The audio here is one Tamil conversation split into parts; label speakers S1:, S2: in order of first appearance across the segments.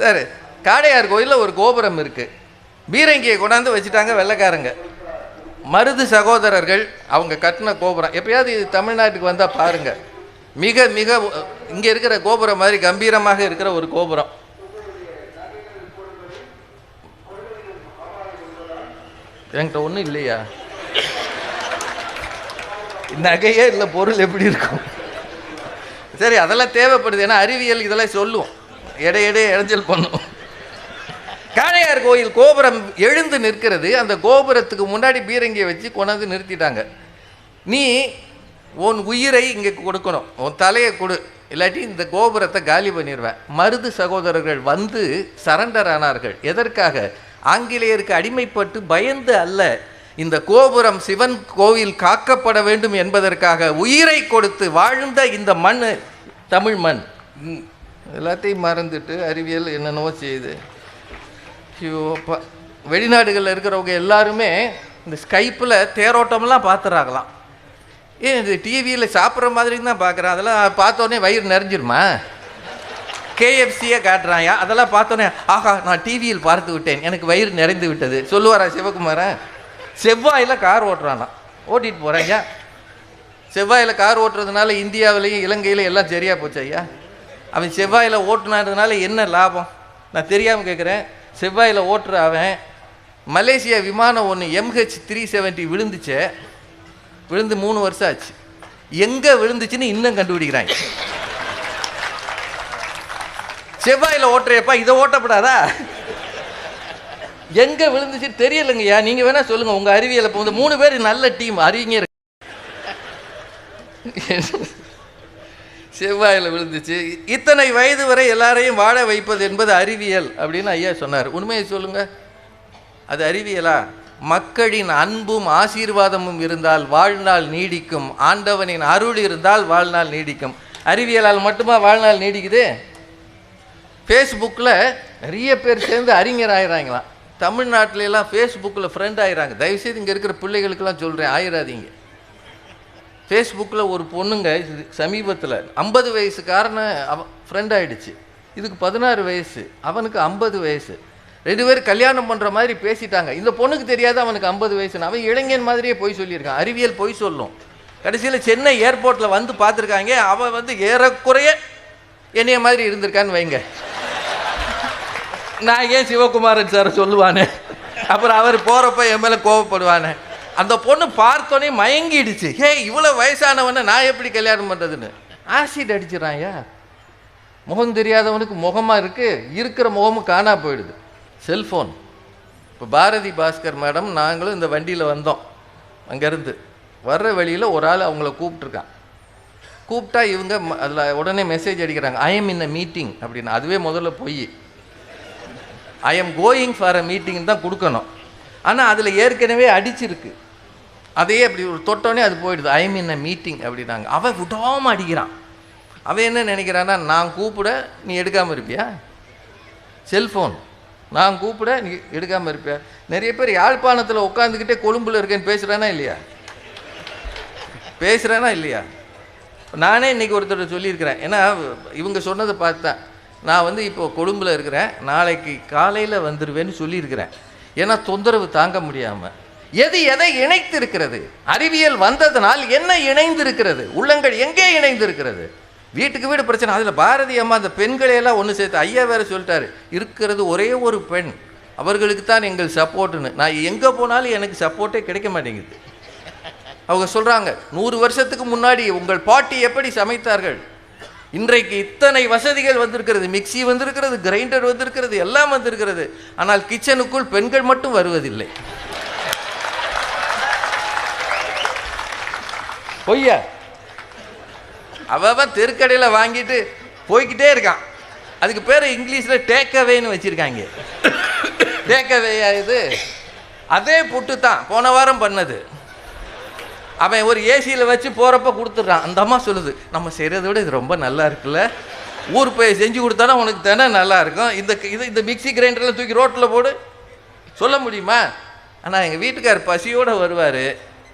S1: சார் காடையார் கோயிலில் ஒரு கோபுரம் இருக்குது பீரங்கியை கொண்டாந்து வச்சுட்டாங்க வெள்ளைக்காரங்க. மருது சகோதரர்கள் அவங்க கட்டின கோபுரம். எப்பயாவது இது தமிழ்நாட்டுக்கு வந்தால் பாருங்கள் மிக மிக இங்கே இருக்கிற கோபுரம் மாதிரி கம்பீரமாக இருக்கிற ஒரு கோபுரம். என்கிட்ட ஒன்றும் இல்லையா? நகையே இல்லை பொருள் எப்படி இருக்கும்? சரி அதெல்லாம் தேவைப்படுது. ஏன்னா அறிவியல் இதெல்லாம் சொல்லுவோம். எடை எடை இடைஞ்சல் பண்ணும். காளையார் கோயில் கோபுரம் எழுந்து நிற்கிறது. அந்த கோபுரத்துக்கு முன்னாடி பீரங்கியை வச்சு கொண்டாந்து நிறுத்திட்டாங்க. நீ உன் உயிரை இங்கே கொடுக்கணும். உன் தலையை கொடு. இல்லாட்டி இந்த கோபுரத்தை காலி பண்ணிடுவேன் மருது சகோதரர்கள் வந்து சரண்டர் ஆனார்கள். எதற்காக? ஆங்கிலேயருக்கு அடிமைப்பட்டு பயந்து அல்ல. இந்த கோபுரம் சிவன் கோவில் காக்கப்பட வேண்டும் என்பதற்காக உயிரை கொடுத்து வாழ்ந்த இந்த மண் தமிழ் மண். எல்லாத்தையும் மறந்துட்டு அறிவியல் என்னென்னவோ செய்யுது. ஐயோப்பா வெளிநாடுகளில் இருக்கிறவங்க எல்லாருமே இந்த ஸ்கைப்பில் தேரோட்டம்லாம் பார்த்துறாங்களாம் ஏன் இது டிவியில் சாப்பிட்ற மாதிரி தான் பார்க்குறேன் அதெல்லாம் பார்த்தோன்னே வயிறு நிறைஞ்சிருமா? கேஎஃப்சியை காட்டுறாயா? அதெல்லாம் பார்த்தோன்னே ஆஹா நான் டிவியில் பார்த்து விட்டேன். எனக்கு வயிறு நிறைந்து விட்டது. சொல்லுவாரா சிவகுமாரன்? செவ்வாயில் கார் ஓட்டுறானா ஓட்டிகிட்டு போகிறேன் ஐயா செவ்வாயில் கார் ஓட்டுறதுனால இந்தியாவிலையும் இலங்கையிலையும் எல்லாம் சரியாக போச்சு ஐயா? அவன் செவ்வாயில் ஓட்டுனதுனால என்ன லாபம்? நான் தெரியாமல் கேட்குறேன் செவ்வாயில் ஓட்டுற அவன் மலேசியா விமானம் ஒன்று எம்ஹெச் த்ரீ செவன்ட்டி விழுந்துச்சே. விழுந்து மூணு வருஷம் ஆச்சு. எங்கே விழுந்துச்சுன்னு இன்னும் கண்டுபிடிக்கிறாங்க. செவ்வாயில் ஓட்டுறியப்பா இதை ஓட்டப்படாதா? எங்கே விழுந்துச்சு தெரியலைங்கய்யா. நீங்கள் வேணால் சொல்லுங்கள் உங்கள் அறிவியலை இப்போ வந்து மூணு பேர் நல்ல டீம் அறிவிங்க செவ்வாயில் விழுந்துச்சு. இத்தனை வயது வரை எல்லாரையும் வாழ வைப்பது என்பது அறிவியல் அப்படின்னு ஐயா சொன்னார். உண்மையை சொல்லுங்க. அது அறிவியலா? மக்களின் அன்பும் ஆசீர்வாதமும் இருந்தால் வாழ்நாள் நீடிக்கும். ஆண்டவனின் அருள் இருந்தால் வாழ்நாள் நீடிக்கும். அறிவியலால் மட்டுமா வாழ்நாள் நீடிக்குது? ஃபேஸ்புக்கில் நிறைய பேர் சேர்ந்து அறிஞர் ஆயிடுறாங்களாம் தமிழ்நாட்டிலலாம் ஃபேஸ்புக்கில் ஃப்ரெண்ட் ஆயிடுறாங்க தயவுசெய்து இங்கே இருக்கிற பிள்ளைகளுக்கெல்லாம் சொல்கிறேன் ஆயிடாதீங்க ஃபேஸ்புக்கில் ஒரு பொண்ணுங்க சமீபத்தில் ஐம்பது வயசுக்காரன அவ ஃப்ரெண்ட் ஆகிடுச்சு இதுக்கு பதினாறு வயசு அவனுக்கு ஐம்பது வயசு. ரெண்டு பேரும் கல்யாணம் பண்ணுற மாதிரி பேசிட்டாங்க. இந்த பொண்ணுக்கு தெரியாது அவனுக்கு ஐம்பது வயசுன்னு. அவன் இளைஞன் மாதிரியே போய் சொல்லியிருக்கான். அறிவியல் போய் சொல்லும். கடைசியில் சென்னை ஏர்போர்ட்டில் வந்து பார்த்துருக்காங்க. அவன் வந்து ஏறக்குறைய என்னைய மாதிரி இருந்திருக்கான்னு வைங்க. நான் ஏன் சிவகுமாரன் சார் சொல்லுவானே? அப்புறம் அவர் போகிறப்ப என் மேலே கோவப்படுவானே? அந்த பொண்ணு பார்த்தோன்னே மயங்கிடுச்சு. ஹே இவ்வளோ வயசானவனை நான் எப்படி கல்யாணம் பண்ணுறதுன்னு ஆசிட் அடிச்சிடறான்யா முகம் தெரியாதவனுக்கு முகமாக இருக்குது இருக்கிற முகமும் காணா போயிடுது. செல்ஃபோன். இப்போ பாரதி பாஸ்கர் மேடம் நாங்களும் இந்த வண்டியில் வந்தோம். அங்கேருந்து வர்ற வழியில் ஒரு ஆள் அவங்கள கூப்பிட்ருக்கான் கூப்பிட்டா இவங்க அதில் உடனே மெசேஜ் அடிக்கிறாங்க. I am in a meeting அப்படின்னு. அதுவே முதல்ல பொய். I am going for a meeting தான் கொடுக்கணும். ஆனால் அதில் ஏற்கனவே அடிச்சிருக்கு. அதையே அப்படி ஒரு தொட்டோடனே அது போயிடுது. ஐ மீன் இன் அ மீட்டிங் அப்படின்னாங்க. அவன் விடாமல் அடிக்கிறான். அவன் என்ன நினைக்கிறான்னா நான் கூப்பிட நீ எடுக்காமல் இருப்பியா? செல்ஃபோன் நான் கூப்பிட நீ எடுக்காமல் இருப்பியா? நிறைய பேர் யாழ்ப்பாணத்தில் உட்காந்துக்கிட்டே கொழும்புல இருக்கேன்னு பேசுகிறானா இல்லையா? பேசுகிறேனா இல்லையா? நானே இன்னைக்கு ஒருத்தர் சொல்லியிருக்கிறேன். ஏன்னா இவங்க சொன்னதை பார்த்தேன் நான் வந்து இப்போ கொழும்புல இருக்கிறேன். நாளைக்கு காலையில் வந்துடுவேன்னு சொல்லியிருக்கிறேன். ஏன்னா தொந்தரவு தாங்க முடியாமல் எது எதை இணைத்து இருக்கிறது அறிவியல் வந்ததனால் என்ன இணைந்திருக்கிறது? உள்ளங்கள் எங்கே இணைந்திருக்கிறது? வீட்டுக்கு வீடு பிரச்சனை. அதில் பாரதி அம்மா அந்த பெண்களை எல்லாம் ஒன்று சேர்த்து ஐயா வேறு சொல்லிட்டாரு இருக்கிறது ஒரே ஒரு பெண். அவர்களுக்கு தான் எங்கள் சப்போர்ட்டுன்னு. நான் எங்கே போனாலும் எனக்கு சப்போர்ட்டே கிடைக்க மாட்டேங்குது. அவங்க சொல்கிறாங்க நூறு வருஷத்துக்கு முன்னாடி உங்கள் பாட்டி எப்படி சமைத்தார்கள்? இன்றைக்கு இத்தனை வசதிகள் வந்திருக்கிறது. மிக்ஸி வந்திருக்கிறது கிரைண்டர் வந்திருக்கிறது எல்லாம் வந்திருக்கிறது. ஆனால் கிச்சனுக்குள் பெண்கள் மட்டும் வருவதில்லை. பொய்யா. அவன் தெருக்கடையில் வாங்கிட்டு போய்கிட்டே இருக்கான். அதுக்கு பேர் இங்கிலீஷில் டேக் அவேன்னு வச்சுருக்காங்க. டேக் அவேயா இது? அதே புட்டு தான் போன வாரம் பண்ணது. அவன் ஒரு ஏசியில் வச்சு போகிறப்ப கொடுத்துட்றான். அந்த அம்மா சொல்லுது நம்ம செய்கிறத விட இது ரொம்ப நல்லா இருக்குல்ல. ஊர் போய் செஞ்சு கொடுத்தானா உனக்கு தானே நல்லா இருக்கும். இந்த இது இந்த மிக்சி கிரைண்டரில் தூக்கி ரோட்டில் போடு. சொல்ல முடியுமா? ஆனால் எங்கள் வீட்டுக்கார் பசியோடு வருவார்.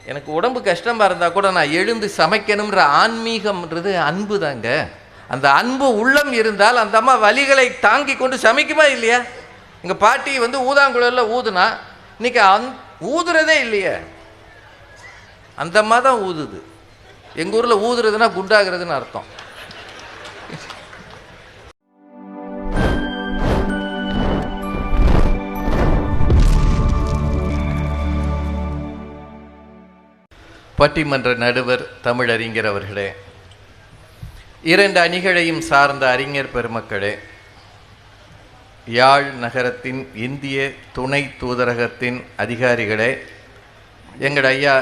S1: எனக்கு உடம்பு கஷ்டமாக இருந்தால் கூட நான் எழுந்து சமைக்கணுன்ற ஆன்மீகம்ன்றது அன்பு தாங்க. அந்த அன்பு உள்ளம் இருந்தால் அந்த அம்மா வலிகளை தாங்கி கொண்டு சமைக்குமா இல்லையா? எங்கள் பாட்டி வந்து ஊதாங்குழலில் ஊதுனா இன்னைக்கு அந் ஊதுறதே இல்லையே. அந்த அம்மா தான் ஊதுது. எங்கள் ஊரில் ஊதுறதுன்னா குண்டாகிறதுன்னு அர்த்தம். பட்டிமன்ற நடுவர் தமிழறிஞர் அவர்களே இரண்டு அணிகளையும் சார்ந்த அறிஞர் பெருமக்களே யாழ் நகரத்தின் இந்திய துணை தூதரகத்தின் அதிகாரிகளே எங்கள் ஐயா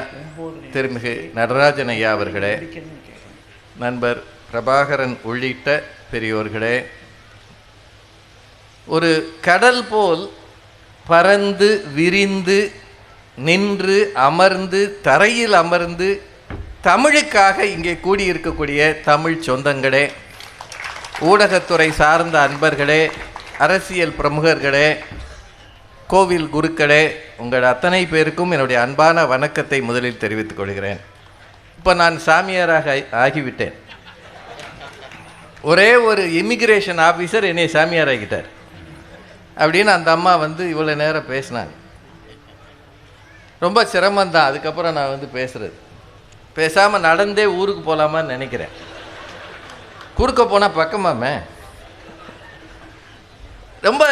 S1: திருமிகு நடராஜன் ஐயா அவர்களே நண்பர் பிரபாகரன் உள்ளிட்ட பெரியோர்களே ஒரு கடல் போல் பறந்து விரிந்து நின்று அமர்ந்து தரையில் அமர்ந்து தமிழுக்காக இங்கே கூடியிருக்கக்கூடிய தமிழ் சொந்தங்களே ஊடகத்துறை சார்ந்த அன்பர்களே அரசியல் பிரமுகர்களே கோவில் குருக்களே உங்கள் அத்தனை பேருக்கும் என்னுடைய அன்பான வணக்கத்தை முதலில் தெரிவித்துக் கொள்கிறேன். இப்போ நான் சாமியாராக ஆகி- ஆகிவிட்டேன். ஒரே ஒரு இமிகிரேஷன் ஆஃபீஸர் என்னை சாமியார் ஆகிட்டார் அப்படின்னு அந்த அம்மா வந்து இவ்வளோ நேரம் பேசினாங்க. ரொம்ப சிரமந்தான் அதுக்கப்புறம் நான் வந்து பேசுறது. பேசாமல் நடந்தே ஊருக்கு போகலாமான்னு நினைக்கிறேன். குறுக்க போனால் பக்கமாமே. ரொம்ப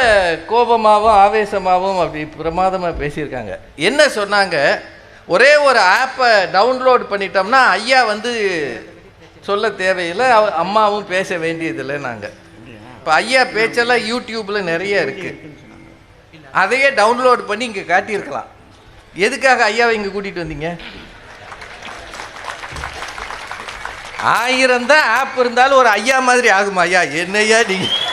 S1: கோபமாகவும் ஆவேசமாகவும் அப்படி பிரமாதமாக பேசியிருக்காங்க. என்ன சொன்னாங்க? ஒரே ஒரு ஆப்பை டவுன்லோட் பண்ணிட்டோம்னா ஐயா வந்து சொல்ல தேவையில்லை அவ- அம்மாவும் பேச வேண்டியதில்லை நாங்கள் இப்போ ஐயா பேச்செல்லாம் யூடியூப்பில் நிறைய இருக்குது அதையே டவுன்லோட் பண்ணி இங்கே காட்டியிருக்கலாம். எதுக்காக ஐயாவை இங்கே கூட்டிகிட்டு வந்தீங்க? ஆயிரம் தான் ஆப் இருந்தாலும் ஒரு ஐயா மாதிரி ஆகுமா? ஐயா என்னையா நீங்கள்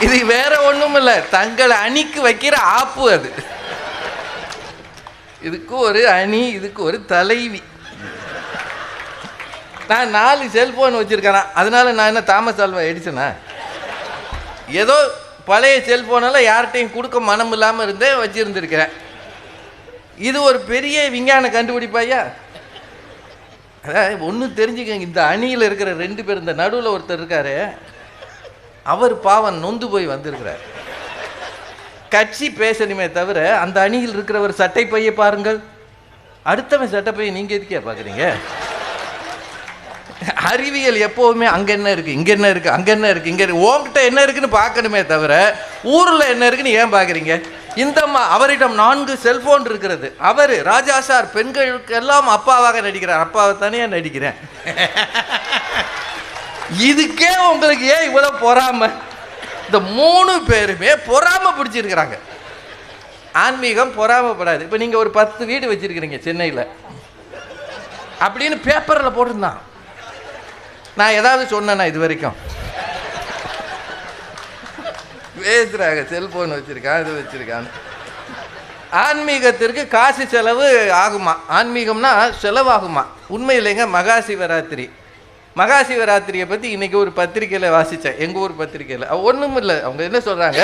S1: இது வேற ஒண்ணும் இல்ல. தங்களை அணிக்கு வைக்கிற ஆப்பு அது. இதுக்கு ஒரு அணி இதுக்கு ஒரு தலைவி. நான் நாலு செல்போன் வச்சிருக்கேனா? அதனால நான் என்ன தாமஸ் ஆல்வா எடிச்சனா ஏதோ பழைய செல்ஃபோனெல்லாம் யார்கிட்டையும் கொடுக்க மனம் இல்லாமல் இருந்தே வச்சுருந்துருக்கிறேன். இது ஒரு பெரிய விஞ்ஞான கண்டுபிடிப்பாயா அதாவது ஒன்று தெரிஞ்சுக்கங்க இந்த அணியில் இருக்கிற ரெண்டு பேர் இந்த நடுவில் ஒருத்தர் இருக்காரு. அவர் பாவம் நொந்து போய் வந்திருக்கிறார். கட்சி பேசணுமே தவிர அந்த அணியில் இருக்கிறவர் சட்டை பையை பாருங்கள். அடுத்தவன் சட்டை பையன் நீங்கள் எதுக்கே பார்க்குறீங்க அறிவியல் எப்போவுமே அங்கே என்ன இருக்குது இங்கே என்ன இருக்குது அங்கே என்ன இருக்குது இங்கே இருக்குது உங்ககிட்ட என்ன இருக்குன்னு பார்க்கணுமே தவிர ஊரில் என்ன இருக்குன்னு ஏன் பார்க்குறீங்க? இந்த அவரிடம் நான்கு செல்போன் இருக்கிறது. அவர் ராஜா சார் பெண்களுக்கு எல்லாம் அப்பாவாக நடிக்கிறார். அப்பாவை தானே நடிக்கிறேன். இதுக்கே உங்களுக்கு ஏன் இவ்வளவு பொறாம? இந்த மூணு பேருமே பொறாம பிடிச்சிருக்கிறாங்க. ஆன்மீகம் பொறாமப்படாது. இப்போ நீங்கள் ஒரு பத்து வீடு வச்சிருக்கிறீங்க சென்னையில். அப்படின்னு பேப்பரில் போட்டிருந்தான். நான் ஏதாவது சொன்னேனா இது வரைக்கும்? பேசுகிறாங்க செல்போன் வச்சுருக்கான் இது வச்சுருக்கான் ஆன்மீகத்திற்கு காசு செலவு ஆகுமா? ஆன்மீகம்னா செலவாகுமா? உண்மை இல்லைங்க மகா சிவராத்திரி மகா சிவராத்திரியை பற்றி இன்றைக்கி ஒரு பத்திரிக்கையில் வாசித்தேன் எங்கள் ஊர் பத்திரிக்கையில் ஒன்றும் இல்லை. அவங்க என்ன சொல்கிறாங்க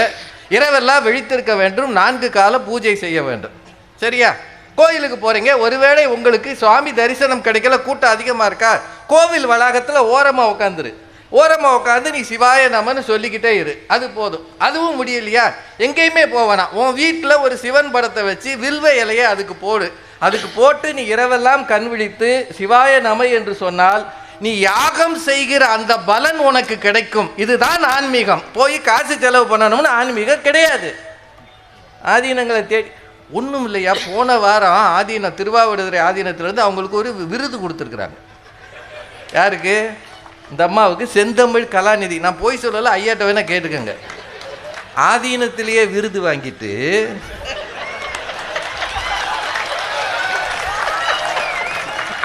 S1: இரவெல்லாம் விழித்திருக்க வேண்டும் நான்கு கால பூஜை செய்ய வேண்டும். சரியா? கோயிலுக்கு போகிறீங்க ஒருவேளை உங்களுக்கு சுவாமி தரிசனம் கிடைக்கல கூட்டம் அதிகமாக இருக்கா? கோவில் வளாகத்தில் ஓரமாக உட்காந்துரு ஓரமாக உட்காந்து நீ சிவாய நமன்னு சொல்லிக்கிட்டே இரு. அது போதும். அதுவும் முடியலையா? எங்கேயுமே போவேனா உன் வீட்டில் ஒரு சிவன் படத்தை வச்சு வில்வ இலையை அதுக்கு போடு. அதுக்கு போட்டு நீ இரவெல்லாம் கண் விழித்து சிவாய நம என்று சொன்னால் நீ யாகம் செய்கிற அந்த பலன் உனக்கு கிடைக்கும். இதுதான் ஆன்மீகம். போய் காசு செலவு பண்ணணும்னு ஆன்மீகம் கிடையாது. ஆதீனங்களை தேடி ஒன்றும் இல்லையா? போன வாரம் ஆதீனம் திருவாவடுதுறை ஆதீனத்திலேருந்து அவங்களுக்கு ஒரு விருது கொடுத்துருக்குறாங்க. யாருக்கு? இந்த அம்மாவுக்கு செந்தமிழ் கலாநிதி. நான் போய் சொல்லலை ஐயாட்ட வேணால் கேட்டுக்கோங்க. ஆதீனத்திலேயே விருது வாங்கிட்டு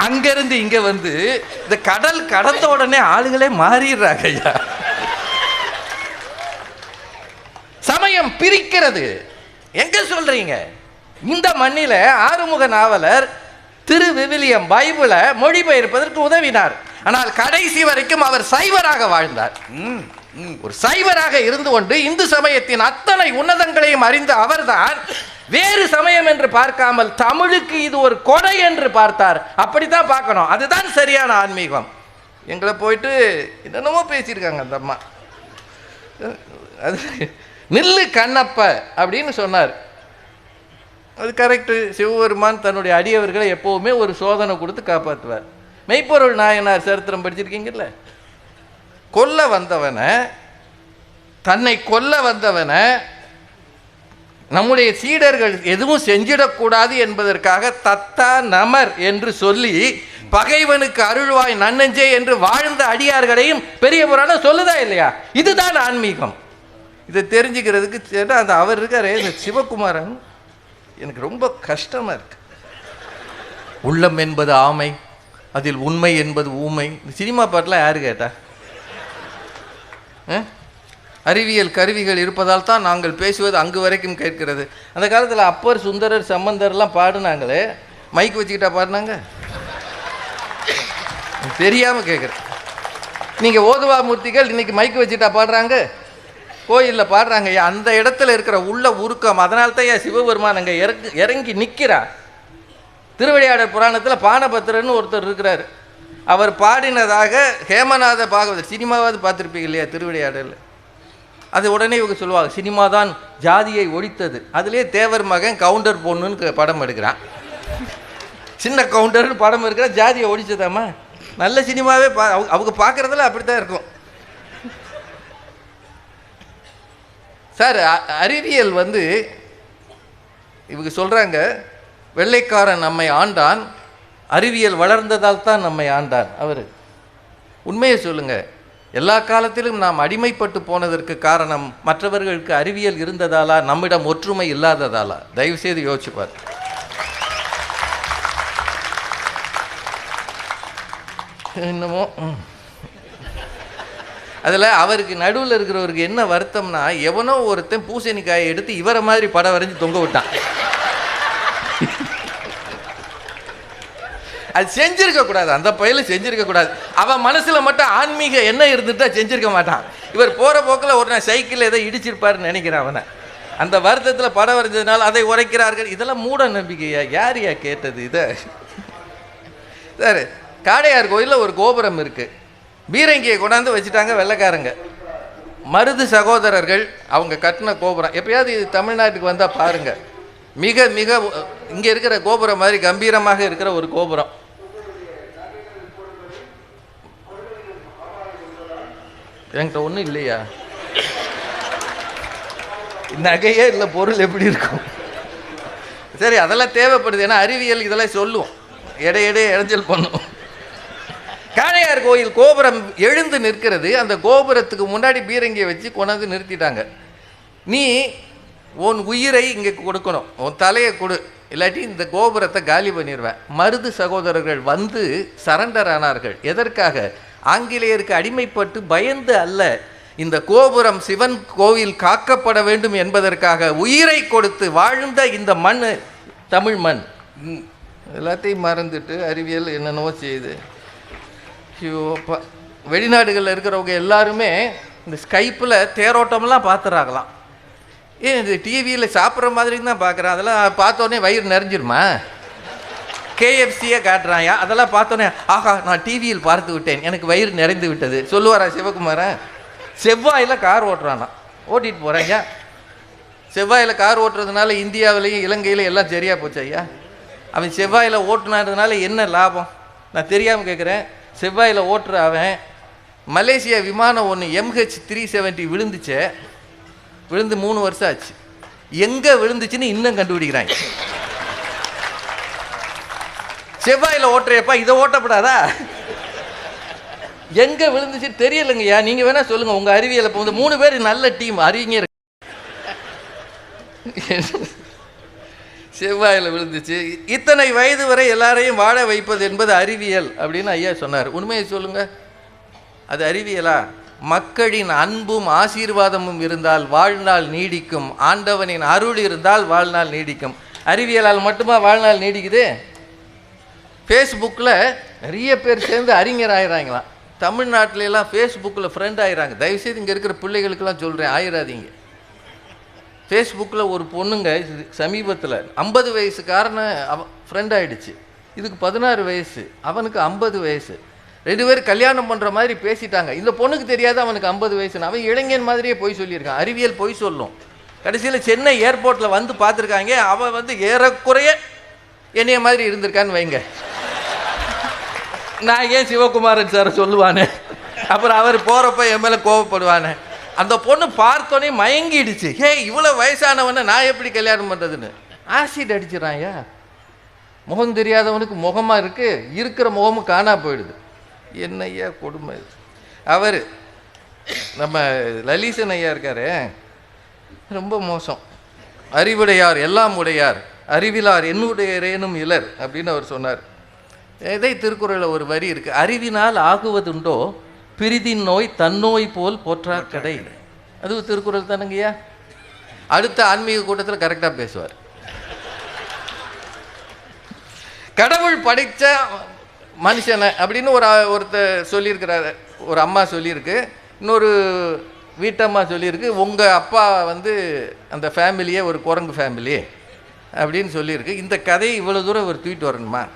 S1: அங்கேருந்து இங்கே வந்து இந்த கடல் கடந்த உடனே ஆளுங்களே மாறிடுறாங்க ஐயா. சமயம் பிரிக்கிறது. எங்க சொல்றீங்க? இந்த மண்ணில ஆறுமுக நாவலர் திரு விவிலியம் பைபிளை மொழிபெயர்ப்பதற்கு உதவினார். ஆனால் கடைசி வரைக்கும் அவர் சைவராக வாழ்ந்தார். ஒரு சைவராக இருந்து கொண்டு இந்து சமயத்தின் அத்தனை உன்னதங்களையும் அறிந்த அவர்தான் வேறு சமயம் என்று பார்க்காமல் தமிழுக்கு இது ஒரு கொடை என்று பார்த்தார். அப்படித்தான் பார்க்கணும். அதுதான் சரியான ஆன்மீகம். எங்களை போயிட்டு என்னென்னமோ பேசியிருக்காங்க அந்த அம்மா. அது நில்லு கண்ணப்ப அப்படின்னு சொன்னார். அது கரெக்டு சிவபெருமான் தன்னுடைய அடியவர்களை எப்போவுமே ஒரு சோதனை கொடுத்து காப்பாற்றுவார். மெய்ப்பொருள் நாயனார் சரித்திரம் படிச்சிருக்கீங்கல்ல? கொல்ல வந்தவனை தன்னை கொல்ல வந்தவனை நம்முடைய சீடர்கள் எதுவும் செஞ்சிடக்கூடாது என்பதற்காக தத்தா நமர் என்று சொல்லி பகைவனுக்கு அருள்வாய் நன்னெஞ்சே என்று வாழ்ந்த அடியார்களையும் பெரிய புராணம் சொல்லுதா இல்லையா? இதுதான் ஆன்மீகம். இதை தெரிஞ்சுக்கிறதுக்கு அந்த அவர் இருக்காரே இந்த சிவகுமாரன். எனக்கு ரொம்ப கஷ்டமாக இருக்கு. உள்ளம் என்பது ஆமை அதில் உண்மை என்பது ஊமை. இந்த சினிமா பாட்டெலாம் யார் கேட்டா? ஆ? அறிவியல் கருவிகள் இருப்பதால் தான் நாங்கள் பேசுவது அங்கு வரைக்கும் கேட்கிறது. அந்த காலத்தில் அப்பர் சுந்தரர் சம்பந்தர்லாம் பாடினாங்களே மைக் வச்சுக்கிட்டா பாடினாங்க? தெரியாமல் கேட்குறேன் நீங்கள் ஓதுவா மூர்த்திகள் இன்னைக்கு மைக் வச்சுட்டா பாடுறாங்க? கோயிலில் பாடுறாங்க ஐயா அந்த இடத்துல இருக்கிற உள்ள உருக்கம் அதனால தான் ஏன் சிவபெருமான் அங்கே இறங்கி இறங்கி நிற்கிறார் திருவிளையாடல் புராணத்தில் பானபத்திரன்னு ஒருத்தர் இருக்கிறார். அவர் பாடினதாக ஹேமநாத பாகவதர் சினிமாவாவது பார்த்துருப்பீங்க இல்லையா திருவிளையாடல் அது உடனே இவங்க சொல்லுவாங்க சினிமா தான் ஜாதியை ஒழித்தது. அதுலேயே தேவர் மகன் கவுண்டர் பொண்ணுன்னு படம் எடுக்கிறான். சின்ன கவுண்டர்னு படம் எடுக்கிறான் ஜாதியை ஒழிச்சதாம்மா? நல்ல சினிமாவே பா அவங்க பார்க்குறதுல அப்படி தான் இருக்கும். சார் அ- அறிவியல் வந்து இவங்க சொல்கிறாங்க வெள்ளைக்காரன் நம்மை ஆண்டான் அறிவியல் வளர்ந்ததால் தான் நம்மை ஆண்டான். அவர் உண்மையை சொல்லுங்கள் எல்லா காலத்திலும் நாம் அடிமைப்பட்டு போனதற்கு காரணம் மற்றவர்களுக்கு அறிவியல் இருந்ததாலா நம்மிடம் ஒற்றுமை இல்லாததாலா? தயவு செய்து யோசிச்சு என்னமோ அதில் அவருக்கு நடுவில் இருக்கிறவருக்கு என்ன வருத்தம்னா எவனோ ஒருத்தன் பூசணிக்காயை எடுத்து இவரை மாதிரி படம் வரைஞ்சி தொங்க விட்டான். அது செஞ்சிருக்க கூடாது. அந்த பயில செஞ்சிருக்க கூடாது. அவன் மனசுல மட்டும் ஆன்மீக என்ன இருந்துட்டா செஞ்சிருக்க மாட்டான். இவர் போற போக்கில் ஒரு நாள் சைக்கிள் ஏதோ இடிச்சிருப்பாருன்னு நினைக்கிறேன் அவனை. அந்த வருத்தத்தில் படம் வரைஞ்சதுனால அதை உரைக்கிறார்கள். இதெல்லாம் மூட நம்பிக்கையா? யார் யா கேட்டது இதை? சார் காடையார் கோயிலில் ஒரு கோபுரம் இருக்குது பீரங்கியை கொண்டாந்து வச்சுட்டாங்க வெள்ளைக்காரங்க. மருது சகோதரர்கள் அவங்க கட்டின கோபுரம். எப்பயாவது இது தமிழ்நாட்டுக்கு வந்தால் பாருங்கள் மிக மிக இங்கே இருக்கிற கோபுரம் மாதிரி கம்பீரமாக இருக்கிற ஒரு கோபுரம். என்கிட்ட ஒன்றும் இல்லையா? நகையே இல்லை பொருள் எப்படி இருக்கும்? சரி அதெல்லாம் தேவைப்படுது. ஏன்னா அறிவியல் இதெல்லாம் சொல்லும். எடை எடை இடைஞ்சல் பண்ணும். காளையார் கோயில் கோபுரம் எழுந்து நிற்கிறது. அந்த கோபுரத்துக்கு முன்னாடி பீரங்கியை வச்சு கொண்டாந்து நிறுத்திட்டாங்க. நீ உன் உயிரை இங்கே கொடுக்கணும். உன் தலையை கொடு. இல்லாட்டி இந்த கோபுரத்தை காலி பண்ணிடுவேன் மருது சகோதரர்கள் வந்து சரண்டர் ஆனார்கள். எதற்காக? ஆங்கிலேயருக்கு அடிமைப்பட்டு பயந்து அல்ல. இந்த கோபுரம் சிவன் கோவில் காக்கப்பட வேண்டும் என்பதற்காக உயிரை கொடுத்து வாழ்ந்த இந்த மண் தமிழ் மண். ம், எல்லாத்தையும் மறந்துட்டு அறிவியல் என்னென்னவோ செய்யுது ஐயோப்பா வெளிநாடுகளில் இருக்கிறவங்க எல்லாருமே இந்த ஸ்கைப்பில் தேரோட்டம்லாம் பார்த்துறாங்களாம் ஏன் இது டிவியில் சாப்பிட்ற மாதிரி தான் பார்க்குறேன் அதெல்லாம் பார்த்தோன்னே வயிறு நிறைஞ்சிருமா? கேஎஃப்சியே காட்டுறாயா? அதெல்லாம் பார்த்தோன்னே ஆஹா நான் டிவியில் பார்த்து விட்டேன். எனக்கு வயிறு நிறைந்து விட்டது. சொல்லுவாரா சிவகுமாரன் செவ்வாயில் கார் ஓட்டுறானா ஓட்டிட்டு ஐயா. செவ்வாயில் கார் ஓட்டுறதுனால இந்தியாவிலையும் இலங்கையிலையும் எல்லாம் சரியாக போச்சு ஐயா. அவன் செவ்வாயில் ஓட்டுனதுனால என்ன லாபம்? நான் தெரியாமல் கேட்குறேன் செவ்வாயில் ஓட்டுற அவன். மலேசியா விமானம் ஒன்று எம்ஹெச் த்ரீ செவன்ட்டி விழுந்துச்சே. விழுந்து மூணு வருஷம் ஆச்சு. எங்கே விழுந்துச்சுன்னு இன்னும் கண்டுபிடிக்கிறாங்க. செவ்வாயில் ஓட்டுறியப்பா இதை ஓட்டப்படாதா? எங்கே விழுந்துச்சு தெரியலைங்கய்யா. நீங்கள் வேணால் சொல்லுங்கள் உங்கள் அறிவியலை இப்போ வந்து மூணு பேர் நல்ல டீம் அறிஞர் செவ்வாயில் விழுந்துச்சு. இத்தனை வயது வரை எல்லாரையும் வாழ வைப்பது என்பது அறிவியல் அப்படின்னு ஐயா சொன்னார். உண்மையை சொல்லுங்க. அது அறிவியலா? மக்களின் அன்பும் ஆசீர்வாதமும் இருந்தால் வாழ்நாள் நீடிக்கும். ஆண்டவனின் அருள் இருந்தால் வாழ்நாள் நீடிக்கும். அறிவியலால் மட்டுமா வாழ்நாள் நீடிக்குது? ஃபேஸ்புக்கில் நிறைய பேர் சேர்ந்து அறிஞர் ஆயிடுறாங்களாம் தமிழ்நாட்டிலலாம் ஃபேஸ்புக்கில் ஃப்ரெண்ட் ஆயிடுறாங்க தயவுசெய்து இங்கே இருக்கிற பிள்ளைகளுக்கெல்லாம் சொல்கிறேன் ஆயிடாதீங்க ஃபேஸ்புக்கில் ஒரு பொண்ணுங்க சமீபத்தில் ஐம்பது வயசுக்காரன அவ ஃப்ரெண்ட் ஆகிடுச்சு இதுக்கு பதினாறு வயசு அவனுக்கு ஐம்பது வயசு. ரெண்டு பேரும் கல்யாணம் பண்ணுற மாதிரி பேசிட்டாங்க. இந்த பொண்ணுக்கு தெரியாது அவனுக்கு ஐம்பது வயசுன்னு. அவன் இளைஞன் மாதிரியே போய் சொல்லியிருக்கான். அறிவியல் போய் சொல்லும். கடைசியில் சென்னை ஏர்போர்ட்டில் வந்து பார்த்துருக்காங்க. அவன் வந்து ஏறக்குறைய என்னைய மாதிரி இருந்திருக்கான்னு வைங்க. நான் ஏன் சிவகுமாரன் சார் சொல்லுவானே? அப்புறம் அவர் போகிறப்ப என் மேலே கோவப்படுவானே? அந்த பொண்ணு பார்த்தோன்னே மயங்கிடுச்சு. ஹே இவ்வளோ வயசானவனை நான் எப்படி கல்யாணம் பண்ணுறதுன்னு ஆசிட் அடிச்சிடறான்யா முகம் தெரியாதவனுக்கு முகமாக இருக்கு இருக்கிற முகமும் காணா போயிடுது. என்னய்யா கொடுமை அவர் நம்ம லலிசன் ஐயா இருக்காரு. ரொம்ப மோசம். அறிவுடையார் எல்லாம் உடையார். அறிவிலார் என்னுடையரேனும் இலர் அப்படின்னு அவர் சொன்னார். இதை திருக்குறளில் ஒரு வரி இருக்குது அறிவினால் ஆகுவதுண்டோ பிரிதின் நோய் தன்னோய் போல் போற்றா கடை. அது திருக்குறள் தானுங்கய்யா? அடுத்த ஆன்மீக கூட்டத்தில் கரெக்டாக பேசுவார். கடவுள் படைத்த மனுஷனை அப்படின்னு ஒரு ஒருத்தர் சொல்லியிருக்கிறாரு. ஒரு அம்மா சொல்லியிருக்கு. இன்னொரு வீட்டம்மா சொல்லியிருக்கு. உங்கள் அப்பா வந்து அந்த ஃபேமிலியே ஒரு குரங்கு ஃபேமிலி அப்படின்னு சொல்லியிருக்கு. இந்த கதையை இவ்வளோ தூரம் ஒரு தூக்கிட்டு வரணுமா?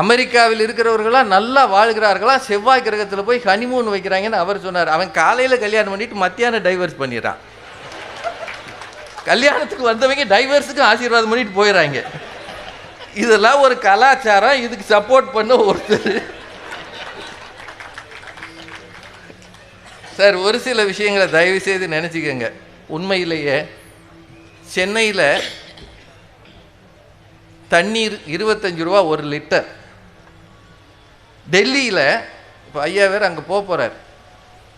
S1: அமெரிக்காவில் இருக்கிறவர்களாம் நல்லா வாழ்கிறார்களா செவ்வாய் கிரகத்தில் போய் ஹனிமூன் வைக்கிறாங்கன்னு அவர் சொன்னார். அவன் காலையில் கல்யாணம் பண்ணிட்டு மத்தியானம் டைவர்ஸ் பண்ணிடுறான். கல்யாணத்துக்கு வந்தவங்க டைவர்ஸுக்கு ஆசீர்வாதம் பண்ணிட்டு போயிடறாங்க. இதெல்லாம் ஒரு கலாச்சாரம் இதுக்கு சப்போர்ட் பண்ண ஒருத்தர். சார் ஒரு சில விஷயங்களை தயவு செய்து நினச்சிக்கோங்க. உண்மையிலேயே சென்னையில் தண்ணீர் இருபத்தஞ்சு ரூபா ஒரு லிட்டர். டெல்லியில் இப்போ ஐயா வேறு அங்கே போக போகிறார்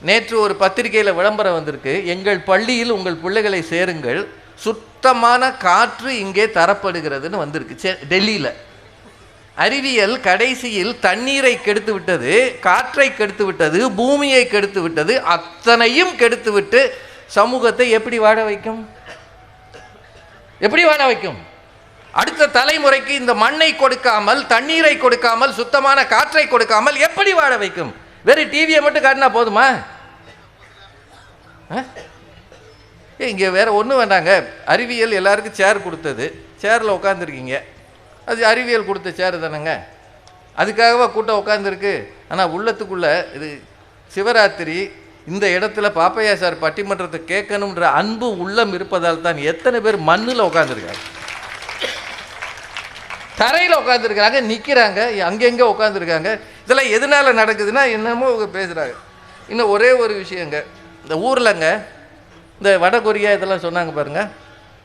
S1: நேற்று ஒரு பத்திரிகையில் விளம்பரம் வந்திருக்கு. எங்கள் பள்ளியில் உங்கள் பிள்ளைகளை சேருங்கள். சுத்தமான காற்று இங்கே தரப்படுகிறதுன்னு வந்திருக்கு. சே டெல்லியில். அறிவியல் கடைசியில் தண்ணீரை கெடுத்து விட்டது காற்றை கெடுத்து விட்டது பூமியை கெடுத்து விட்டது அத்தனையும் கெடுத்து விட்டு சமூகத்தை எப்படி வாழ வைக்கும்? எப்படி வாழ வைக்கும்? அடுத்த தலைமுறைக்கு இந்த மண்ணை கொடுக்காமல் தண்ணீரை கொடுக்காமல் சுத்தமான காற்றை கொடுக்காமல் எப்படி வாழ வைக்கும்? வெறும் டிவியை மட்டும் காட்டினா போதுமா? இங்கே வேற ஒன்றும் வேண்டாங்க. அறிவியல் எல்லாருக்கும் சேர் கொடுத்தது. சேரில் உட்காந்துருக்கீங்க அது அறிவியல் கொடுத்த சேர் தானேங்க. அதுக்காகவா கூட்டம் உட்காந்துருக்கு ஆனால் உள்ளத்துக்குள்ளே இது சிவராத்திரி இந்த இடத்துல பாப்பையா சார் பட்டிமன்றத்தை கேட்கணுன்ற அன்பு உள்ளம் இருப்பதால் தான் எத்தனை பேர் மண்ணில் உட்காந்துருக்காங்க தரையில் உட்காந்துருக்காங்க நிற்கிறாங்க அங்கெங்கே உட்காந்துருக்காங்க இதெல்லாம் எதனால் நடக்குதுன்னா என்னமோ பேசுகிறாங்க இன்னும் ஒரே ஒரு விஷயங்க. இந்த ஊரில்ங்க இந்த வட கொரியா இதெல்லாம் சொன்னாங்க பாருங்க.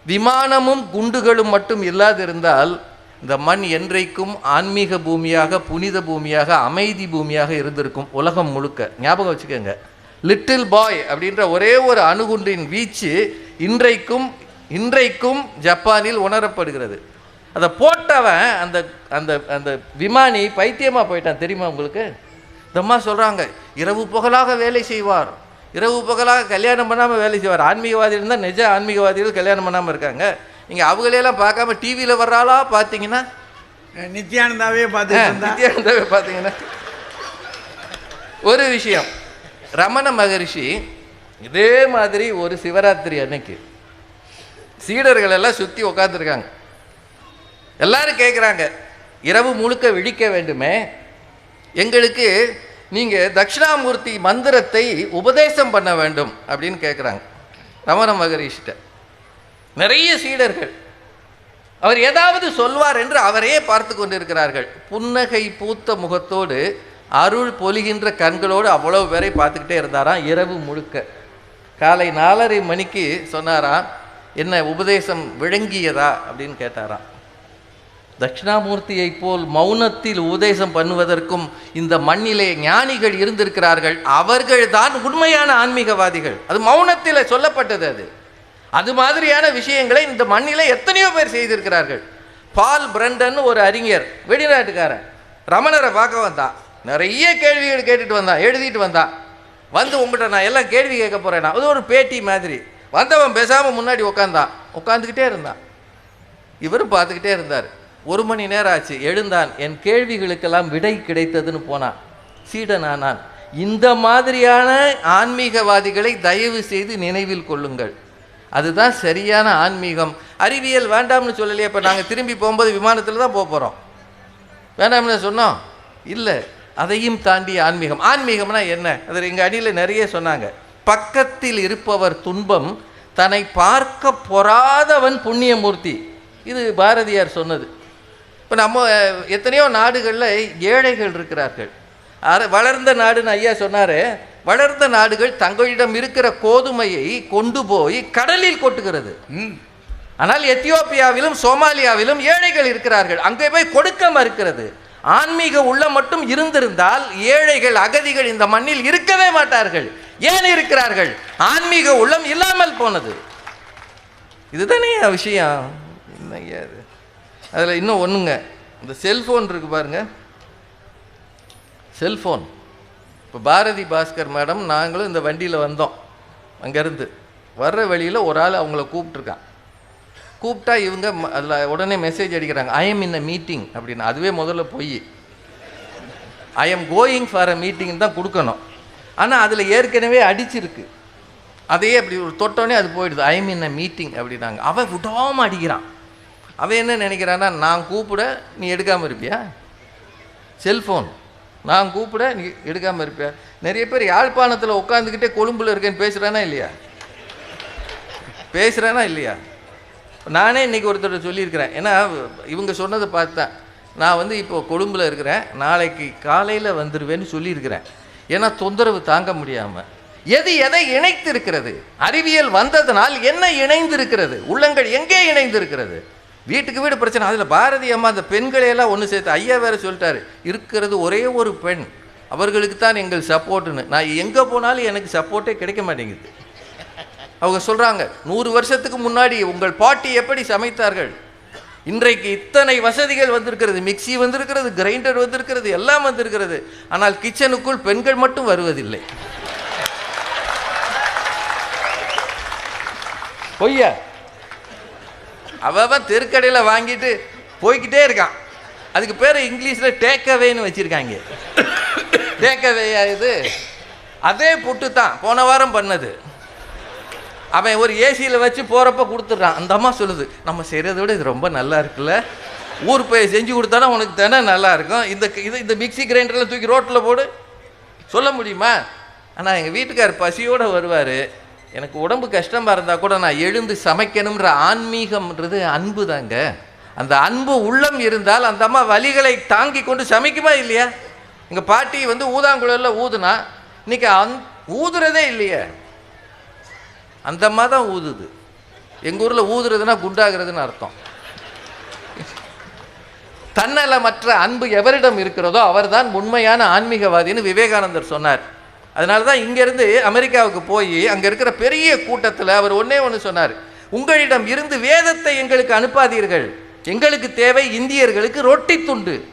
S1: விமானமும் குண்டுகளும் மட்டும் இல்லாது இருந்தால் இந்த மண் என்றைக்கும் ஆன்மீக பூமியாக புனித பூமியாக அமைதி பூமியாக இருந்திருக்கும் உலகம் முழுக்க. ஞாபகம் வச்சுக்கோங்க. லிட்டில் பாய் அப்படின்ற ஒரே ஒரு அணுகுண்டின் வீச்சு இன்றைக்கும் இன்றைக்கும் ஜப்பானில் உணரப்படுகிறது. அதை போட்டவன் அந்த அந்த அந்த விமானி பைத்தியமாக போயிட்டான் தெரியுமா உங்களுக்கு? இந்த அம்மா சொல்கிறாங்க இரவு பகலாக வேலை செய்வார். இரவு பகலாக கல்யாணம் பண்ணாமல் வேலை செய்வார். ஆன்மீகவாதி இருந்தால் நிஜ ஆன்மீகவாதிகள் கல்யாணம் பண்ணாமல் இருக்காங்க. நீங்கள் அவங்களையெல்லாம் பார்க்காம டிவியில் வர்றாளா பார்த்தீங்கன்னா?
S2: நித்யானந்தாவே இருந்தா?
S1: நித்யானந்தாவே பார்த்தீங்கன்னா. ஒரு விஷயம் ரமண மகரிஷி இதே மாதிரி ஒரு சிவராத்திரி அன்னைக்கு சீடர்கள் எல்லாம் சுற்றி உட்காந்துருக்காங்க எல்லாரும் கேட்குறாங்க இரவு முழுக்க விழிக்க வேண்டுமே. எங்களுக்கு நீங்கள் தட்சிணாமூர்த்தி மந்திரத்தை உபதேசம் பண்ண வேண்டும் அப்படின்னு கேட்குறாங்க ரமண மகரிஷ்ட நிறைய சீடர்கள். அவர் ஏதாவது சொல்வார் என்று அவரே பார்த்து கொண்டிருக்கிறார்கள். புன்னகை பூத்த முகத்தோடு அருள் பொலிகின்ற கண்களோடு அவ்வளவு பேரை பார்த்துக்கிட்டே இருந்தாராம் இரவு முழுக்க. காலை நாலரை மணிக்கு சொன்னாராம் என்ன உபதேசம் விளங்கியதா? அப்படின்னு கேட்டாராம். தட்சிணாமூர்த்தியைப் போல் மௌனத்தில் உபதேசம் பண்ணுவதற்கும் இந்த மண்ணிலே ஞானிகள் இருந்திருக்கிறார்கள் அவர்கள்தான் உண்மையான ஆன்மீகவாதிகள். அது மௌனத்தில் சொல்லப்பட்டது அது. அது மாதிரியான விஷயங்களை இந்த மண்ணிலே எத்தனையோ பேர் செய்திருக்கிறார்கள். பால் பிரண்டன் ஒரு அறிஞர் வெளிநாட்டுக்காரன் ரமணரை பார்க்க வந்தான் நிறைய கேள்விகள் கேட்டுட்டு வந்தான் எழுதிட்டு வந்தான் வந்து உங்கள்கிட்ட நான் எல்லாம் கேள்வி கேட்க போறேன்? அது ஒரு பேட்டி மாதிரி. வந்தவன் பேசாமல் முன்னாடி உட்காந்தான் உட்காந்துக்கிட்டே இருந்தான். இவரும் பார்த்துக்கிட்டே இருந்தார். ஒரு மணி நேரம் ஆச்சு எழுந்தான். என் கேள்விகளுக்கெல்லாம் விடை கிடைத்ததுன்னு போனான் சீடனானான் இந்த மாதிரியான ஆன்மீகவாதிகளை தயவு செய்து நினைவில் கொள்ளுங்கள். அதுதான் சரியான ஆன்மீகம். அறிவியல் வேண்டாம்னு சொல்லலையே இப்போ நாங்கள் திரும்பி போகும்போது விமானத்தில் தான் போக போகிறோம் வேண்டாம்னு சொன்னோம்? இல்லை அதையும் தாண்டி ஆன்மீகம். ஆன்மீகம்னா என்ன? அதில் எங்கள் அடியில் நிறைய சொன்னாங்க. பக்கத்தில் இருப்பவர் துன்பம் தன்னை பார்க்க பொறாதவன் புண்ணியமூர்த்தி. இது பாரதியார் சொன்னது. இப்போ நம்ம எத்தனையோ நாடுகளில் ஏழைகள் இருக்கிறார்கள். வளர்ந்த நாடுன்னு ஐயா சொன்னாரு வளர்ந்த நாடுகள் தங்களிடம் இருக்கிற கோதுமையை கொண்டு போய் கடலில் கொட்டுகிறது. ஆனால் எத்தியோப்பியாவிலும் சோமாலியாவிலும் ஏழைகள் இருக்கிறார்கள். அங்கே போய் கொடுக்க மறுக்கிறது. ஆன்மீக உள்ளம் மட்டும் இருந்திருந்தால் ஏழைகள் அகதிகள் இந்த மண்ணில் இருக்கவே மாட்டார்கள். ஏன் இருக்கிறார்கள்? ஆன்மீக உள்ளம் இல்லாமல் போனது. இதுதானே விஷயம்? இது? அதில் இன்னும் ஒன்றுங்க இந்த செல்ஃபோன் இருக்கு பாருங்க. செல்ஃபோன் இப்போ பாரதி பாஸ்கர் மேடம் நாங்களும் இந்த வண்டியில் வந்தோம். அங்கேருந்து. வர்ற வழியில் ஒரு ஆள் அவங்கள கூப்பிட்ருக்கான் கூப்பிட்டா இவங்க அதில் உடனே மெசேஜ் அடிக்கிறாங்க. I am in a meeting அப்படின்னு. அதுவே முதல்ல போய். I am going for a meeting தான் கொடுக்கணும். ஆனால் அதில் ஏற்கனவே அடிச்சிருக்கு. அதையே அப்படி ஒரு தொட்டோன்னே அது போயிடுது. I am in a meeting அப்படின்னாங்க. அவன் விடாமல் அடிக்கிறான். அவன் என்ன நினைக்கிறான்னா நான் கூப்பிட நீ எடுக்காமல் இருப்பியா? செல்ஃபோன். நான் கூப்பிட நீ எடுக்காமல் இருப்பியா? நிறைய பேர் யாழ்ப்பாணத்தில் உட்காந்துக்கிட்டே கொழும்புல இருக்கேன்னு பேசுகிறானா இல்லையா? பேசுகிறானா இல்லையா? நானே இன்னைக்கு ஒருத்தர் சொல்லியிருக்கிறேன். ஏன்னா இவங்க சொன்னதை பார்த்தேன் நான் வந்து இப்போ கொழும்புல இருக்கிறேன். நாளைக்கு காலையில் வந்துடுவேன்னு சொல்லியிருக்கிறேன். ஏன்னா தொந்தரவு தாங்க முடியாமல் எது எதை இணைத்து இருக்கிறது அறிவியல் வந்ததனால் என்ன இணைந்திருக்கிறது? உள்ளங்கள் எங்கே இணைந்து இருக்கிறது வீட்டுக்கு வீடு பிரச்சனை. அதில் பாரதி அம்மா அந்த பெண்களை எல்லாம் ஒன்று சேர்த்து ஐயா வேறு சொல்லிட்டாரு இருக்கிறது ஒரே ஒரு பெண் அவர்களுக்கு தான் எங்கள் சப்போர்ட்டுன்னு. நான் எங்கே போனாலும் எனக்கு சப்போர்ட்டே கிடைக்க மாட்டேங்குது. அவங்க சொல்கிறாங்க நூறு வருஷத்துக்கு முன்னாடி உங்கள் பாட்டி எப்படி சமைத்தார்கள்? இன்றைக்கு இத்தனை வசதிகள் வந்திருக்கிறது மிக்சி வந்திருக்கிறது கிரைண்டர் வந்திருக்கிறது எல்லாம் வந்திருக்கிறது. ஆனால் கிச்சனுக்குள் பெண்கள் மட்டும் வருவதில்லை. பொய்யா? அவன் தெருக்கடையில் வாங்கிட்டு போய்கிட்டே இருக்கான். அதுக்கு பேர் இங்கிலீஷில் டேக் அவேன்னு வச்சுருக்காங்க. டேக் அவேயா இது? அதே புட்டு தான் போன வாரம் பண்ணது. அவன் ஒரு ஏசியில் வச்சு போகிறப்ப கொடுத்துட்றான். அந்த அம்மா சொல்லுது நம்ம செய்கிறத விட இது ரொம்ப நல்லா இருக்குல்ல. ஊர் போய் செஞ்சு கொடுத்தானா உனக்கு தானே நல்லா இருக்கும். இந்த இது இந்த மிக்ஸி கிரைண்டரில் தூக்கி ரோட்டில் போடு. சொல்ல முடியுமா? ஆனால் எங்கள் வீட்டுக்கார் பசியோடு வருவார். எனக்கு உடம்பு கஷ்டமாக இருந்தால் கூட நான் எழுந்து சமைக்கணுன்ற ஆன்மீகம்ன்றது அன்பு தாங்க. அந்த அன்பு உள்ளம் இருந்தால் அந்த அம்மா வலிகளை தாங்கி கொண்டு சமைக்குமா இல்லையா? எங்கள் பாட்டி வந்து ஊதாங்குழலில் ஊதுனா இன்னைக்கு அந் ஊதுறதே இல்லையே. அந்த அம்மா தான் ஊதுது. எங்கள் ஊரில் ஊதுறதுன்னா குண்டாகிறதுன்னு அர்த்தம். தன்னலமற்ற அன்பு எவரிடம் இருக்கிறதோ அவர்தான் உண்மையான ஆன்மீகவாதின்னு விவேகானந்தர் சொன்னார். அதனால தான் இங்கேருந்து அமெரிக்காவுக்கு போய் அங்கே இருக்கிற பெரிய கூட்டத்தில் அவர் ஒன்றே ஒன்று சொன்னார். உங்களிடம் இருந்து வேதத்தை எங்களுக்கு அனுப்பாதீர்கள். எங்களுக்கு தேவை இந்தியர்களுக்கு ரொட்டி துண்டு.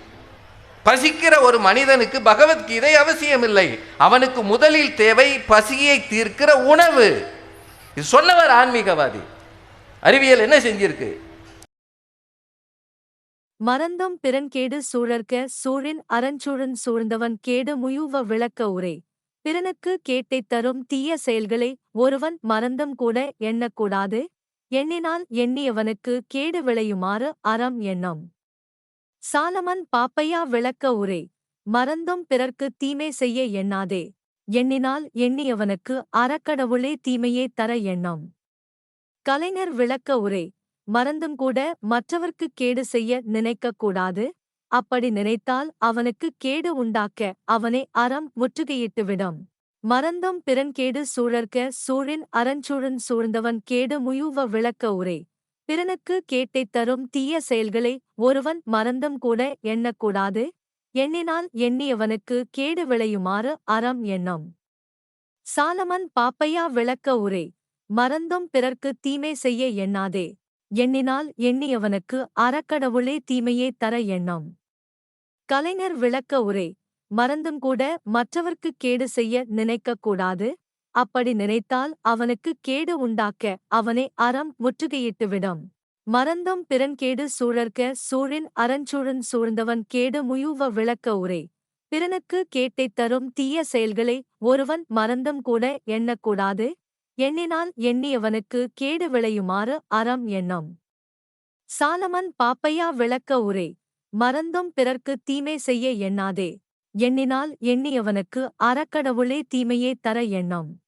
S1: பசிக்கிற ஒரு மனிதனுக்கு பகவத்கீதை அவசியமில்லை. அவனுக்கு முதலில் தேவை பசியை தீர்க்கிற உணவு. இது சொன்னவர் ஆன்மீகவாதி. அறிவியல் என்ன செஞ்சிருக்கு?
S3: மறந்தம் பிறன்கேடு சூழற்க சூழின் அறஞ்சூழன் சூழ்ந்தவன் கேடு முயுவ விளக்க உரை. பிறனுக்கு கேட்டைத் தரும் தீய செயல்களை ஒருவன் மறந்தும் கூட எண்ணக்கூடாது. எண்ணினால் எண்ணியவனுக்கு கேடு விளையுமாறு அறம் எண்ணம். சாலமன் பாப்பையா விளக்க உரை மறந்தும் பிறர்க்கு தீமை செய்ய எண்ணாதே. எண்ணினால் எண்ணியவனுக்கு அறக்கடவுளே தீமையே தர எண்ணம். கலைஞர் விளக்க உரை மறந்தும் கூட மற்றவர்க்கு கேடு செய்ய நினைக்கக் கூடாது அப்படி நினைத்தால் அவனுக்கு கேடு உண்டாக்க அவனை அறம் முற்றுகையிட்டுவிடும். மறந்தும் பிறன்கேடு சூழற்க சூழின் அறஞ்சூழன் சூழ்ந்தவன் கேடு முயுவ விளக்க உரை. பிறனுக்கு கேட்டைத் தரும் தீய செயல்களை ஒருவன் மறந்தும் கூட எண்ணக்கூடாது. எண்ணினால் எண்ணியவனுக்கு கேடு விளையுமாறு அறம் எண்ணம். சாலமன் பாப்பையா விளக்க உரை. மறந்தும் பிறர்க்கு தீமை செய்ய எண்ணாதே. எண்ணினால் எண்ணியவனுக்கு அறக்கடவுளே தீமையே தர எண்ணம். கலைஞர் விளக்க உரை மறந்தும் கூட மற்றவர்க்கு கேடு செய்ய நினைக்கக் கூடாது. அப்படி நினைத்தால் அவனுக்கு கேடு உண்டாக்க அவனை அறம் முற்றுகையிட்டுவிடும் மறந்தும் பிறன்கேடு சூழற்க சூழின் அறஞ்சூழன் சூழ்ந்தவன் கேடு முயுவ விளக்க உரை. பிறனுக்கு கேட்டைத் தரும் தீய செயல்களை ஒருவன் மறந்தும் கூட எண்ணக்கூடாது. எண்ணினால் எண்ணியவனுக்கு கேடு விளையுமாறு அறம் எண்ணம். சாலமன் பாப்பையா விளக்க உரை மறந்தும் பிறர்க்கு தீமை செய்ய எண்ணாதே. எண்ணினால் எண்ணியவனுக்கு அறக்கடவுளே தீமையே தர எண்ணம்.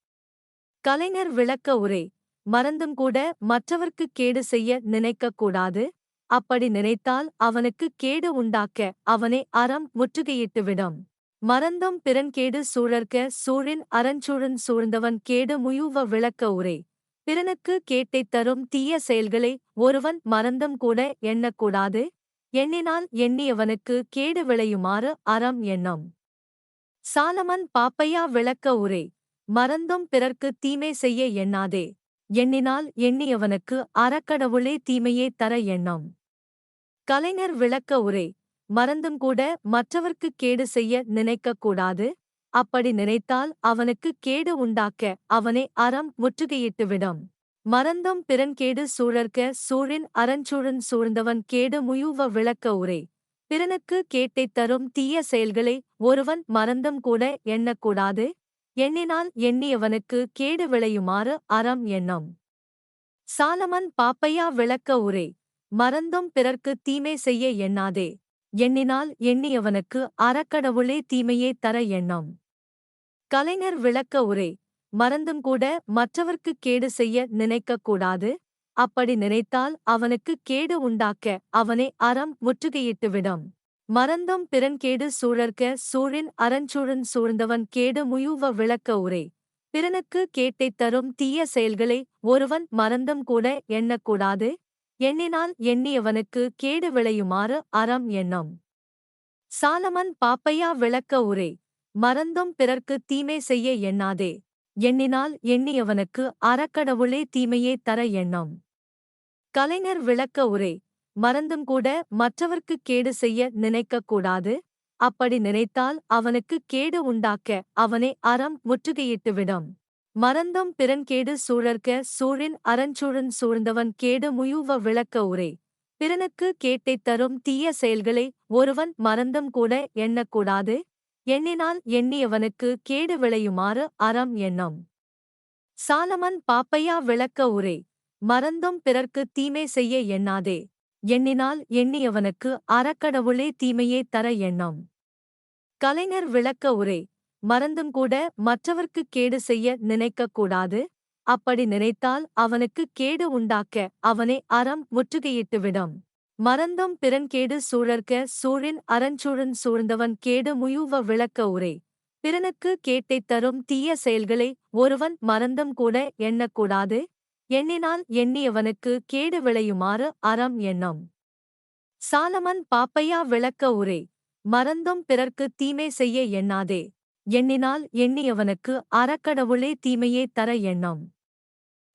S3: கலைஞர் விளக்க உரை மறந்தும் கூட மற்றவர்க்கு கேடு செய்ய நினைக்கக் கூடாது. அப்படி நினைத்தால் அவனுக்கு கேடு உண்டாக்க அவனை அறம் முற்றுகையிட்டுவிடும் மறந்தும் பிறன்கேடு சூழற்க சூழின் அறஞ்சூழன் சூழ்ந்தவன் கேடு முயுவ விளக்க உரை. பிறனுக்கு கேட்டைத் தரும் தீய செயல்களை ஒருவன் மறந்தும் கூட எண்ணக்கூடாது எண்ணினால் எண்ணியவனுக்கு கேடு விளையுமாறு அறம் எண்ணம். சாலமன் பாப்பையா விளக்க உரை. மறந்தும் பிறர்க்கு தீமை செய்ய எண்ணாதே. எண்ணினால் எண்ணியவனுக்கு அறக்கடவுளே தீமையே தர எண்ணம். கலைஞர் விளக்க உரை. மறந்தும் கூட மற்றவர்க்கு கேடு செய்ய நினைக்கக் கூடாது. அப்படி நினைத்தால் அவனுக்கு கேடு உண்டாக்க அவனை அறம் முற்றுகையிட்டுவிடும். மறந்தும் பிறன் கேடு சூழற்க சூழின் அறஞ்சூழன் சூழ்ந்தவன் கேடு முயுவ விளக்க உரை. பிறனுக்கு கேட்டைத் தரும் தீய செயல்களை ஒருவன் மறந்தும் கூட எண்ணக்கூடாது எண்ணினால் எண்ணியவனுக்கு கேடு விளையுமாறு அறம் எண்ணம். சாலமன் பாப்பையா விளக்க உரை. மறந்தும் பிறர்க்கு தீமை செய்ய எண்ணாதே. எண்ணினால் எண்ணியவனுக்கு அறக்கடவுளே தீமையே தர எண்ணம். கலைஞர் விளக்க உரை மறந்தும் கூட மற்றவர்க்கு கேடு செய்ய நினைக்கக் கூடாது. அப்படி நினைத்தால் அவனுக்கு கேடு உண்டாக்க அவனை அறம் முற்றுகையிட்டுவிடும் மறந்தும் பிறன்கேடு சூழற்க சூழின் அறஞ்சூழன் சூழ்ந்தவன் கேடு முயுவ விளக்க உரை. பிறனுக்கு கேட்டைத் தரும் தீய செயல்களை ஒருவன் மறந்தும் கூட எண்ணக்கூடாது. எண்ணினால் எண்ணியவனுக்கு கேடு விளையுமாறு அறம் எண்ணம். சாலமன் பாப்பையா விளக்க உரை மறந்தும் பிறர்க்கு தீமை செய்ய எண்ணாதே. எண்ணினால் எண்ணியவனுக்கு அறக்கடவுளே தீமையே தர எண்ணம். கலைஞர் விளக்க உரை மறந்தும் கூட மற்றவர்க்கு கேடு செய்ய நினைக்கக் கூடாது. அப்படி நினைத்தால் அவனுக்கு கேடு உண்டாக்க அவனை அறம் முற்றுகையிட்டுவிடும். மறந்தும் பிறன்கேடு சூழற்க சூழின் அறஞ்சூழன் சூழ்ந்தவன் கேடு முயுவ விளக்க உரை. பிறனுக்கு கேட்டைத் தரும் தீய செயல்களை ஒருவன் மறந்தும் கூட எண்ணக்கூடாது எண்ணினால் எண்ணியவனுக்கு கேடு விளையுமாறு அறம் எண்ணம். சாலமன் பாப்பையா விளக்க உரை. மறந்தும் பிறர்க்கு தீமை செய்ய எண்ணாதே. எண்ணினால் எண்ணியவனுக்கு அறக்கடவுளே தீமையே தர எண்ணம். கலைஞர் விளக்க உரை. மறந்தும் கூட மற்றவர்க்கு கேடு செய்ய நினைக்கக் கூடாது. அப்படி நினைத்தால் அவனுக்கு கேடு உண்டாக்க அவனை அறம் முற்றுகையிட்டுவிடும் மறந்தும் பிறன்கேடு சூழற்க சூழின் அறஞ்சூழன் சூழ்ந்தவன் கேடு முயுவ விளக்க உரை. பிறனுக்கு கேட்டைத் தரும் தீய செயல்களை ஒருவன் மறந்தும் கூட எண்ணக்கூடாது எண்ணினால் எண்ணியவனுக்கு கேடு விளையுமாறு அறம் எண்ணம். சாலமன் பாப்பையா விளக்க உரை. மறந்தும் பிறர்க்கு தீமை செய்ய எண்ணாதே. எண்ணினால் எண்ணியவனுக்கு அறக்கடவுளே தீமையே தர எண்ணம்.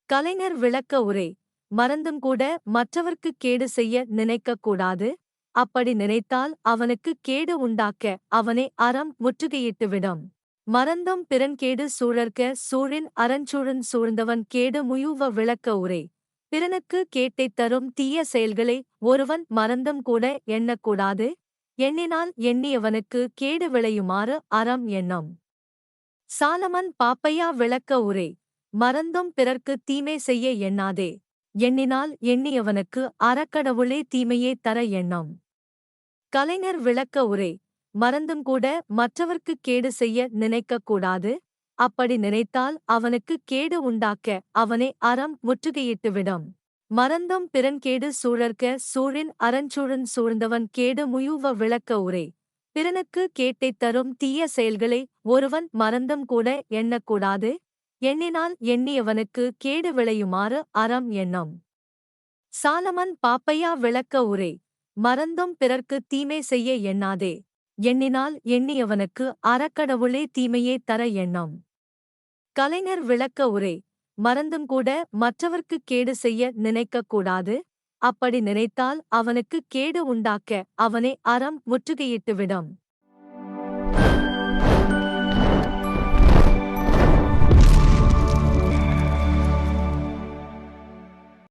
S3: கலைஞர் விளக்க உரை மறந்தும் கூட மற்றவர்க்கு கேடு செய்ய நினைக்கக் கூடாது. அப்படி நினைத்தால் அவனுக்கு கேடு உண்டாக்க அவனை அறம் முற்றுகையிட்டுவிடும். மறந்தும் பிறன்கேடு சூழற்க சூழின் அறஞ்சூழன் சூழ்ந்தவன் கேடு முயுவ விளக்க உரை. பிறனுக்கு கேட்டைத் தரும் தீய செயல்களை ஒருவன் மறந்தும் கூட எண்ணக்கூடாது. எண்ணினால் எண்ணியவனுக்கு கேடு விளையுமாறு அறம் எண்ணம். சாலமன் பாப்பையா விளக்க உரை மறந்தும் பிறர்க்கு தீமை செய்ய எண்ணாதே எண்ணினால் எண்ணியவனுக்கு அறக்கடவுளே தீமையே தர எண்ணம். கலைஞர் விளக்க உரை மறந்தும் கூட மற்றவர்க்கு கேடு செய்ய நினைக்கக் கூடாது அப்படி நினைத்தால் அவனுக்கு கேடு உண்டாக்க அவனை அறம் முற்றுகையிட்டுவிடும். மறந்தும் பிறன்கேடு சூழற்க சூழின் அறஞ்சூழன் சூழ்ந்தவன் கேடு முயுவ விளக்க உரை. பிறனுக்கு கேட்டைத் தரும் தீய செயல்களை ஒருவன் மறந்தும் கூட எண்ணக்கூடாது எண்ணினால் எண்ணியவனுக்கு கேடு விளையுமாறு அறம் எண்ணம். சாலமன் பாப்பையா விளக்க உரை. மறந்தும் பிறர்க்கு தீமை செய்ய எண்ணாதே. எண்ணினால் எண்ணியவனுக்கு அறக்கடவுளே தீமையே தர எண்ணம். கலைஞர் விளக்க உரை. மறந்தும் கூட மற்றவர்க்கு கேடு செய்ய நினைக்கக் கூடாது. அப்படி நினைத்தால் அவனுக்கு கேடு உண்டாக்க அவனை அறம் முற்றுகையிட்டுவிடும்